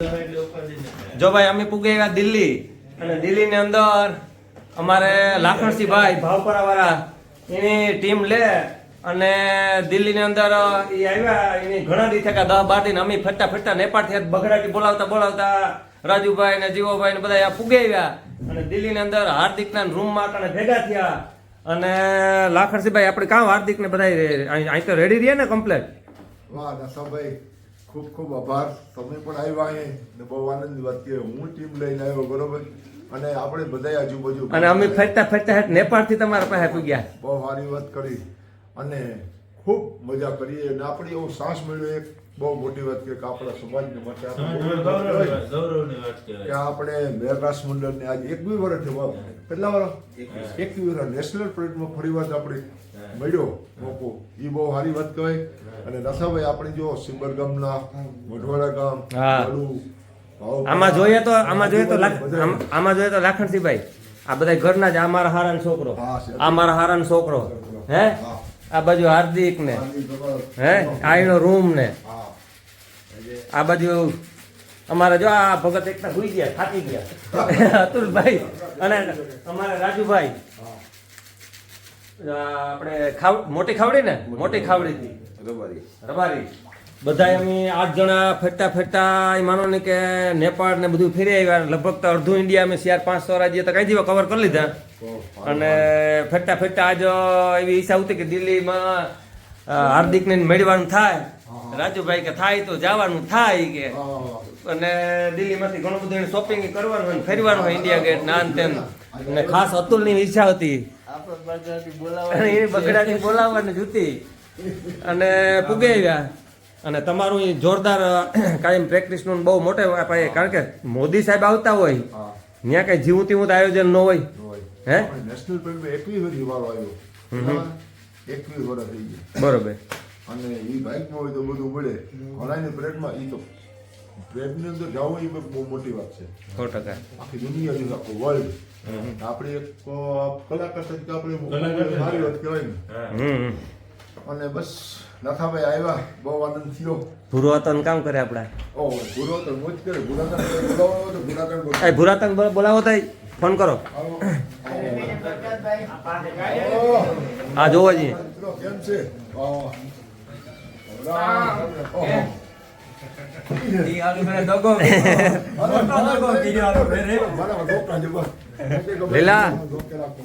જો ભાઈ, અમે પૂગે દિલ્હી. અને દિલ્હીની અંદર અમારે લાખણસિંહ ભાઈ ભાવપરા વાળા એની ટીમ લે અને દિલ્હીની અંદર ઘણા દી દસ બાર દિન અમે ફરતા ફરતા નેપાળથી બગડાટી બોલાવતા બોલાવતા રાજુભાઈ ને જીવોભાઈ ને બધા પૂગે અને અને દિલ્હીની અંદર હાર્દિકના રૂમમાં કણે ભેગા થયા. અને લાખણસિંહભાઈ, આપણે કામ હાર્દિક ને બધા અહીં તો રેડી રહ્યા ને કમ્પ્લેટ વાહ નસાભાઈ ખૂબ ખૂબ આભાર. તમે પણ આવ્યા અહીં ને બહુ આનંદની વાત કે હું ટીમ લઈને આવ્યો બરોબર? અને આપણે બધા આજુબાજુ અને અમે ફરતા ફરતા નેપાળથી તમારા પાસે પૂગ્યા બહુ સારી વાત કરી. અને ખૂબ મજા કરીએ અને આપણે એવો સાંસ મળ્યો એક બહુ મોટી વાત કે આપણા સમાજને માટે. કે આપણે મેઘાસ મંડળને આજે એક બી વર્ષ થયો કેટલા વર્ષ એક બી વર્ષ નેશનલ પરેડમાં ફરી વાત આપણે મળ્યો મોકો. એ બહુ સારી વાત કહેવાય. અને નસાભાઈ આપણે જો સિંબર ગામના વઢવાડા ગામ આમાં જોઈએ તો આમાં જોઈએ તો. આમ- જોઈએ તો લાખણસિંહભાઈ આ બધા ઘરના જ આ મારા હારાનો છોકરો આ મારા હારાનો છોકરો હે. આ બાજુ હાર્દિક ને હે આઈનો રૂમ ને. આ બાજુ અમારે જો આ ભગત એકતા ભૂલી ગયા થાકી ગયા. અતુલભાઈ અને અમારે રાજુભાઈ. આપણે ખાવ મોટી ખાવડી ને? મોટી ખાવડી. રબારી. રબારી. બધા અમે આઠ જણા ફરતા ફરતા એ માનો ને કે નેપાળ ને બધું ફેરી આવ્યા લગભગ તો અડધું ઇન્ડિયા અમે ચાર પાંચસો રાજ્ય તો કઈ દીવા કવર કરી લીધા. અને ફરતા ફરતા આજ એવી ઈચ્છા હતી કે દિલ્હીમાં હાર્દિક હાર્દિકને મેળવાનું થાય. રાજુભાઈ કે થાય તો જવાનું થાય કે. અને અને દિલ્હીમાંથી ઘણું બધું શોપિંગ કરવાનું હોય ફેરવાનું હોય ઇન્ડિયા ગેટ ના તેમ અને ખાસ અતુલની ઈચ્છા હતી. અને એ બગડાટી બોલાવવાની જૂતી. અને પૂગે અને તમારું ઈ જોરદાર કાયમ પ્રેક્ટિસનું બહુ મોટે પાયે. કારણ કે મોદી સાહેબ આવતા હોય ત્યાં કઈ જીવું તીવું તો આયોજન ન હોય. હોય. હે? નેશનલ એકવીસ વર્ષ યુવાનો આવ્યો. એકવીસ વર્ષ થઈ ગયા. બરોબર. અને એ બાઇકમાં હોય તો બધું મળે. ઘણાની પરેડમાં એ તો પરેડની અંદર જવું એ બહુ મોટી વાત છે. સો ટકા. આખી દુનિયા જેવું આખો વર્લ્ડ આપણે એક કલાકાર તરીકે આપણે કલાકાર સારી વાત કહેવાય ને. અને બસ નાથાભાઈ આવ્યા બહુ આનંદ થયો. ભૂરો હતો કામ કરે આપણા. ઓ ભૂરો તો મોજ કરે. ભૂરાતન બોલાવો તો ભૂરાતન બોલાવો. એ બોલાવો તો ફોન કરો. આ જોવો જઈએ કેમ છે આવો. ઓહો. મારા ડોક્ટર જબર. લીલા,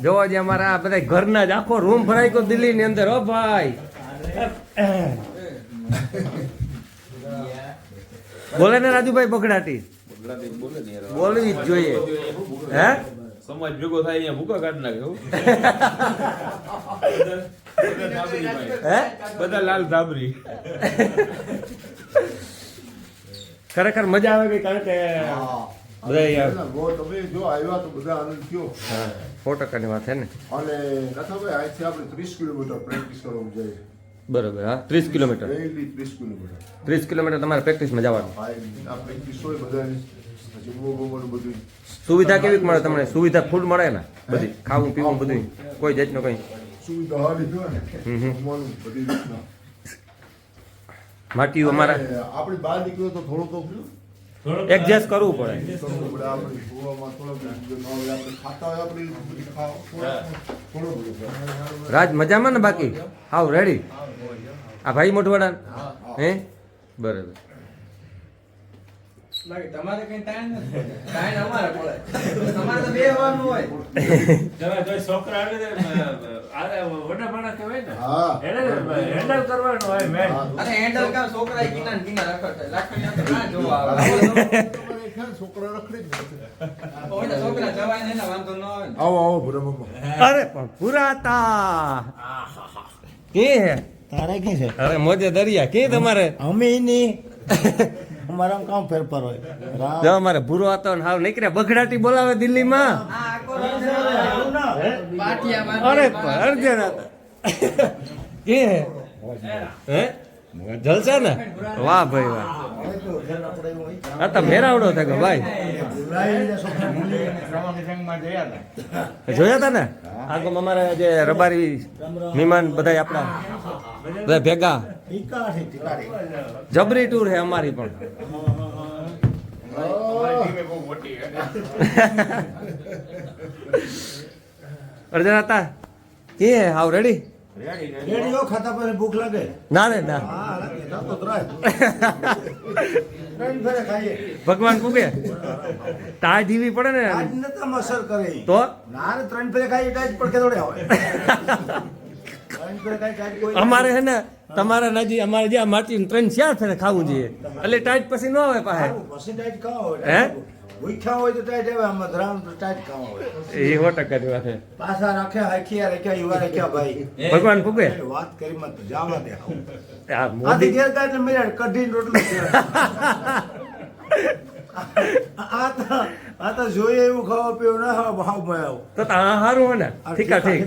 જોવો જે અમારા બધા ઘરના જ આખો રૂમ ભરાઈ ગયો દિલ્હી ની અંદર, હો ભાઈ. બોલે ને રાજુભાઈ બગડાટી. બોલવી જ જોઈએ. હે? સમાજ ભેગો થાય અહીંયા ભૂકા કાઢ નાખે હો. બધા બધા લાલ ધાબરી. ખરેખર મજા આવે કે કારણ કે. બધા બધા બરોબર હા ત્રીસ કિલોમીટર. ત્રીસ કિલોમીટર. ત્રીસ કિલોમીટર તમારે પ્રેક્ટિસમાં જવાનું. ભાઈ આ પ્રેક્ટિસ હોય બધાની. જમવું બમવાનું બધું સુવિધા કેવી મળે તમને? સુવિધા ફૂડ મળે ને? બધી ખાવું પીવું બધું કોઈ જાતનું કઈ? સુવિધા. જમવાનું બધી રીતના. માટી અમારા? આપણે બહાર નીકળ્યો તો થોડું તો એડજસ્ટ કરવું પડે. રાજ મજામાં ને બાકી? હાવ રેડી આ ભાઈ મોટવાડા હે? બરાબર. બાકી તમારે કઈ ટાઈમ નથી ટાઈમ અમારે પડે. તમારે તો બે વાનું હોય. જરા જો છોકરા આવે આરે વડા માણસ કહેવાય ને હા. હેન્ડલ કરવાનું હોય મેન હા. હેન્ડલ કામ છોકરા કિના કિના રખડતા લાકડી ના જોવા આવે. છોકરા રખડી જ નથી. કોઈ તો છોકરા જવાય ને વાંધો ન આવે આવો આવો ભૂરા મમ્મા. અરે પણ પુરાતા. કે હે? તારે કે છે? અરે મોજે દરિયા. કે તમારે? અમે નહીં. અમારામાં કામ ફેરફાર હોય. જો અમારે ભૂરો હતો ને હાવ નીકળે. બગડાટી બોલાવે દિલ્હીમાં. અરે અર્જન કે હે. જલસા ને? વાહ ભાઈ વાહ. આ તો મેરાવડો થયો ભાઈ. જોયા હતા ને? આગળ અમારે જે રબારી, મહેમાન બધા આપણા. બધા ભેગા. જબરી ટૂર છે અમારી પણ. અર્જન હતા કે આવ રેડી રેડીઓ ખાતા પછી ભૂખ લાગે. ના રે ના. હા ભગવાન પૂગે? તાજ જીવી પડે ને. આજ નતા મસર કરે. ઈ. તો? ના ત્રણ ફેરે ખાઈએ ટાઈટ પડકે દોડે આવે અમારે હે ને તમારા નજી અમારે જ્યાં માટી ત્રણ ચાર થઈને ખાવું જોઈએ. એટલે ટાઈટ પછી ન આવે પાસે સારું, પછી ટાઈટ ખાવા હોય હે? ભૂખ્યા હોય તો ટાઈટ આવે આમાં ધરામ તો ટાઈટ ખાવા હોય. એ સો ટકાની વાત પાછા રાખ્યા હાખ્યા રાખ્યા યુવા રાખ્યા ભાઈ. ભગવાન પૂગે વાત કરી મત જાવા દે આવું. આ આથી મોદી ઘેર કાઢ એટલે રોટલી આ તો આ તો જોઈએ એવું ખાવા પીવું ના ખાવા ભાવ ભાવ. તો તા હારું હોય ને. ઠીક આ ઠીક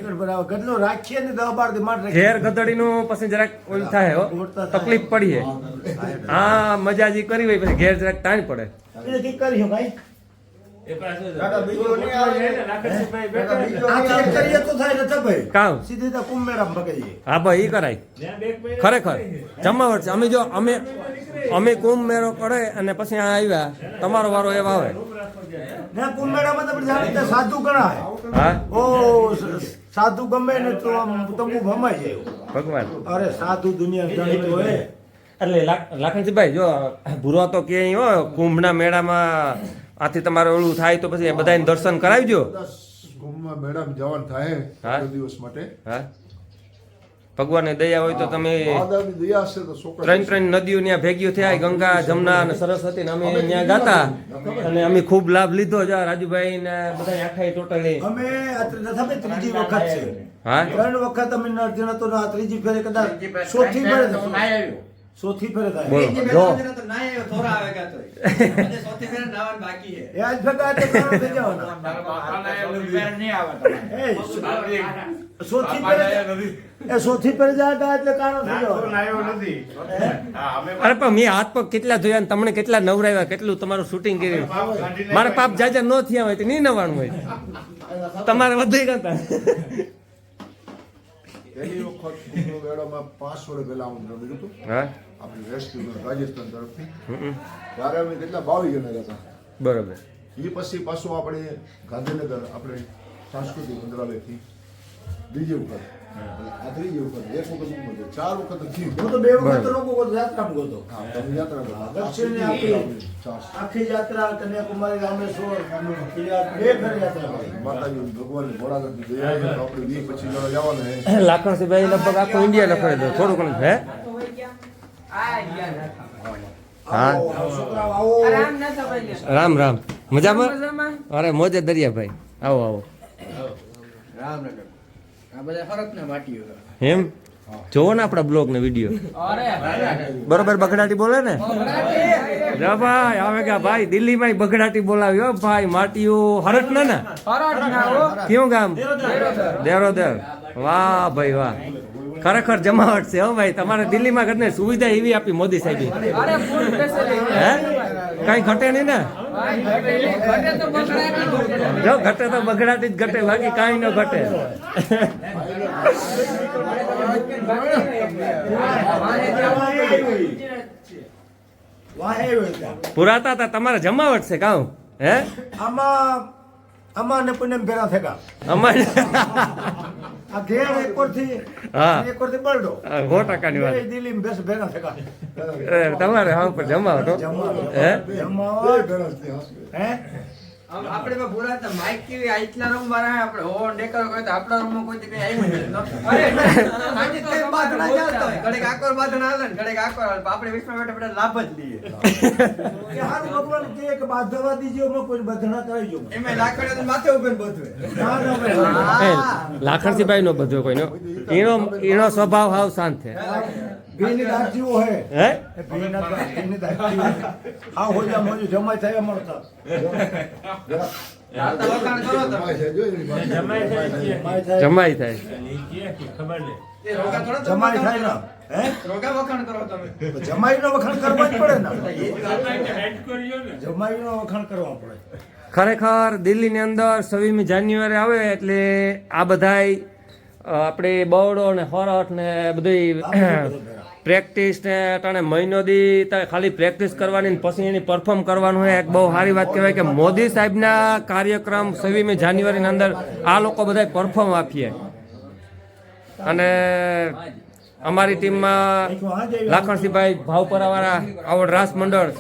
કેટલો રાખીએ ને દવા બાર માટે. ઘેર ગધડીનું પછી જરાક ઓલ થાય હો. તકલીફ પડીએ. હા મજા જે કરી હોય પછી ઘેર જરાક તાણ પડે. કર્યું ભાઈ? હા ભાઈ ઈ કરાય. ખરેખર. જમાવટ છે. અમે જો અમે અમે કુંભ મેળો કરે અને પછી આ આવ્યા તમારો વારો એવા આવે. તો આપણે સાધુ ગણાય. હા? ઓ સાધુ ગમે ને તો આમ તંબુ ભમાઈ જાય. ભગવાન. અરે સાધુ દુનિયા જાણીતું હોય. એટલે લાખ- લાખનજીભાઈ જો ભૂરો તો કે હો કુંભના મેળામાં આથી તમારે ઓલું થાય તો પછી બધાને દર્શન કરાવજો. કુંભમાં મેળામાં જવાનું થાય હા. દિવસ માટે. હા? ભગવાનની દયા હોય તો તમે તો ત્રણ ત્રણ નદીઓ ત્યાં ભેગીઓ થયા ગંગા જમના અને સરસ્વતી અમે ત્યાં ગાતા. અને અમે ખૂબ લાભ લીધો છે રાજુભાઈ ને બધા આખા ટોટલી. અમે ત્રીજી વખત છે. હા? ત્રણ વખત અમે નરજણ હતો ત્રીજી ફેરે કદાચ ચોથી ફેરે ચોથી ફેરે થાય. બોલો. જો. તો ના એ થોરા આવે કાં તો આજે સોથી ફેરે નાવાનું બાકી છે. એ આજ ભેગા જાવ કામ થઈ ના એ, ફેરે એ સોથી ફેરે જાય તો એટલે કાણો થઈ જવાના. અરે પણ મેં હાથ પગ કેટલા ધોયા ને તમને કેટલા નવરાવ્યા કેટલું તમારું શૂટિંગ કર્યું? મારા પાપ જાજા ન થયા હોય તો નહીં નવાણું હોય. તમારે વધુ કરતા પહેલી વખત કુંભનો મેળામાં પાંચ વર્ષ હું રમેલું હતું હા. આપણી વેસ્ટ રાજસ્થાન તરફથી હમ. ત્યારે અમે કેટલા બાવી જણા હતા બરોબર એ પછી પાછું આપણે ગાંધીનગર આપણે સાંસ્કૃતિક મંત્રાલયથી બીજી વખત આ ત્રીજી વખત એક વખત હું ગયો. ચાર વખત થયું હું તો બે વખત તો લોકો ગયો, યાત્રામાં ગયો હતો. હા, તમે યાત્રા કરો. આ દક્ષિણની ત્રીજી આપણી વખત ચાર. આખી યાત્રા કન્યાકુમારી રામેશ્વર બે ફેર યાત્રા કરી માતાજી ભગવાનની ભોળાનાથની દયા છે તો આપણે વીસ પચીસ જણા જવાના હે લાખણસિંહભાઈ લગભગ આખું ઇન્ડિયા લખાવી દો થોડું ઘણું હે હા. રામ રામ. મજામાં? અરે મોજે દરિયાભાઈ આવો આવો. એમ? જોવો ને આપણા બ્લોગ ને વીડિયો બરોબર બગડાટી બોલે ને? જા ભાઈ આવે ગયા ભાઈ દિલ્હી માં બગડાટી બોલાવ્યો ભાઈ માટીઓ હરટ ને? ને કયું ગામ? દેરોદર. વાહ ભાઈ વાહ. ખરેખર જમાવટ છે, હો ભાઈ. તમારે દિલ્હીમાં ઘટને સુવિધા એવી આપી મોદી સાહેબે. હે? કઈ ઘટે નહીં ને? જો ઘટે તો બગડાટી જ ઘટે, બાકી કાંઈ ન ઘટે. પુરાતા હતા તમારે જમાવટ છે કાઉ હે? આમાં આમાં ને પુણ્યમ ભેગા થેગા અમારે આ ઘેર એકરથી હા. એકરથી બળડો સો ટકાની વાત દિલ્હી દિલ્હીમાં બેસ ભેગા થેગા તમારે હા પર જમાવો હો. જમાવટ. હે હશે. હે આપણે ભૂલા હતા, માઇક કેવી આટલા રૂમમાં રહે, આપણે ઓ ડેકર કહે તો આપણા રૂમમાં કોઈ દી કઈ આવ્યું નથી. અરે, આજે તે બાધણા ચાલતો હોય. ઘડીક બાધણા બાંધણા હાલે ને ઘડીક આકોર હાલે. આપણે વિશ્વ બેઠા બેઠા લાભ જ લઈએ. કે હારું ભગવાન કે કે બાંધવા દીજો માં કોઈ બાધણા કરી જો એમે તો માથે ઉપર બધું. ના ના ભાઈ. નો બધો કોઈનો એનો એનો સ્વભાવ હાવ શાંત છે ભીની દાઢીઓ હે. હે. ભીના દા- ભીની દાઢીઓ. આ હોજા મોજું જમાઈ થાય અમારે તો. રાતા વખાણ કરો તમે. જમાય જમાય થાય. જમાઈ થાય. ઈ કે કે ખબર નહીં એ રોગા થોડા તમે જમાઈ વખાણ થાય કરો. ને. હે? રોગા વખાણ કરો તમે. તો જમાઈનો વખાણ કરવા જ પડે ને જમાઈને હેડ કર્યો ને. જમાઈનો વખાણ કરવા પડે. ખરેખર દિલ્હીની અંદર છવ્વીસમી જાન્યુઆરી આવે એટલે આ બધાય આપણે બવડો ને હોરટ ને બધી પ્રેક્ટિસ ને ટાણે મહિનો દી ખાલી પ્રેક્ટિસ કરવાની પછી એની પરફોર્મ કરવાનું હોય, એક બહુ સારી વાત કહેવાય કે મોદી સાહેબના કાર્યક્રમ છવ્વીસમી જાન્યુઆરીની અંદર આ લોકો બધા પરફોર્મ આપીએ. અને અમારી ટીમમાં લાખણસિંહભાઈ ભાવપરાવાળા આવડ રાસ મંડળ,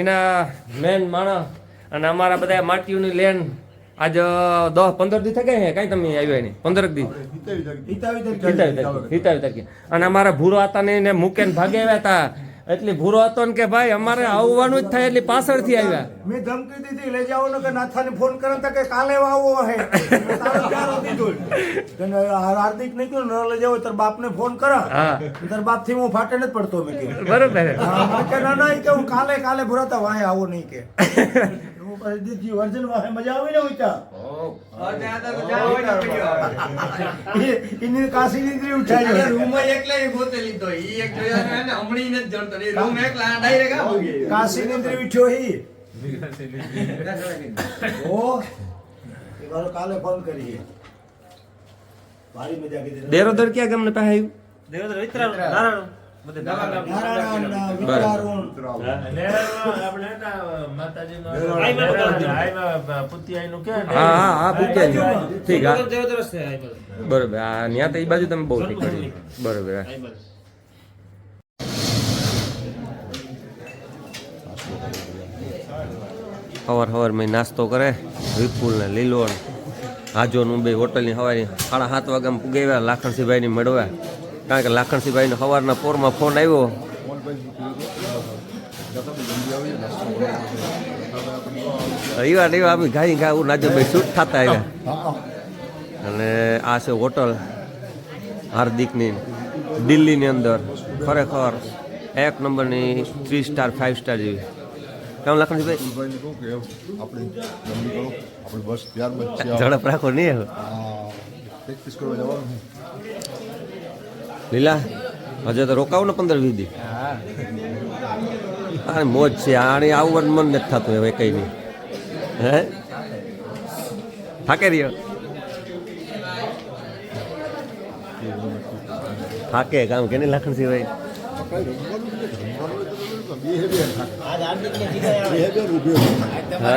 એના મેન માણસ અને અમારા બધા માટીઓની લેન આજ દસ પંદર દી થઈ ગયા કઈ તમે આવ્યા નહીં. પંદર દી. હિતાવી તારીખે. અને અમારા ભૂરો હતા ને મૂકીને ભાગે આવ્યા હતા એટલે ભૂરો હતો ને કે ભાઈ અમારે આવવાનું જ થાય એટલે પાછળથી આવ્યા. મેં ધમકી દીધી લઈ જાઓ ને કે નાથાને ફોન કરે તો કે કાલે આવો હે. હાર્દિક નહીં કીધું ન લઈ જાવ તાર બાપને ફોન કરા. તાર બાપથી હું ફાટે નથી પડતો મેં બરોબર. કે ના ના કે હું કાલે કાલે ભૂરાતા વાય આવો નહીં કે. હું વર્જન વાહે મજા આવી ને ઉચા? ત્યાં તો જાઓ હોય ને કાશી નીકળી ઉઠાઈ અરે એકલા એ ગોતે લીધો. ઈ એક જોયો ને હમણાં ઈ રૂમ એકલા ડાયરેક્ટ આ ભોગી ગયો. કાશી નીકળી ઉઠ્યો હી. ઓ એ કાલે ફોન કરીએ ભારી મજા કીધી. દેરોદર ક્યાં ગામને પાસે આવ્યું? નારાયણ વિચારું નેરાળમાં ને? બરોબર ત્યાં તો એ બાજુ તમે બહુ ઠીક કરી. બરોબર સવાર સવાર મેં નાસ્તો કરે વિપુલ ને લીલો હાજો નું બે હોટલની સવારે સાડા સાત વાગ્યામાં પુગાવ્યા લાખણસિંહભાઈની મળવા. કારણ કે લાખણસિંહભાઈનો સવારના પોરમાં ફોન આવ્યો. રવિવાર રવિવાર આપી ગાઈ ગા નાજો ભાઈ શૂટ થતા આવ્યા. અને આ છે હોટલ હાર્દિકની દિલ્હીની અંદર. ખરેખર એક નંબરની થ્રી સ્ટાર ફાઇવ સ્ટાર જેવી. કેમ લખનજીભાઈ ઝડપ રાખો નહીં પ્રેક્ટિસ કરવા જવાનું. લીલા હજે તો રોકાવ ને પંદર વીસ દી. આ મોજ છે આણી આવવાનું મન નથી થતું હવે કઈ નહીં. હે? થાકે રહ્યો? થાકે કામ કેની લાખણ સિવાય? ભાઈ હે.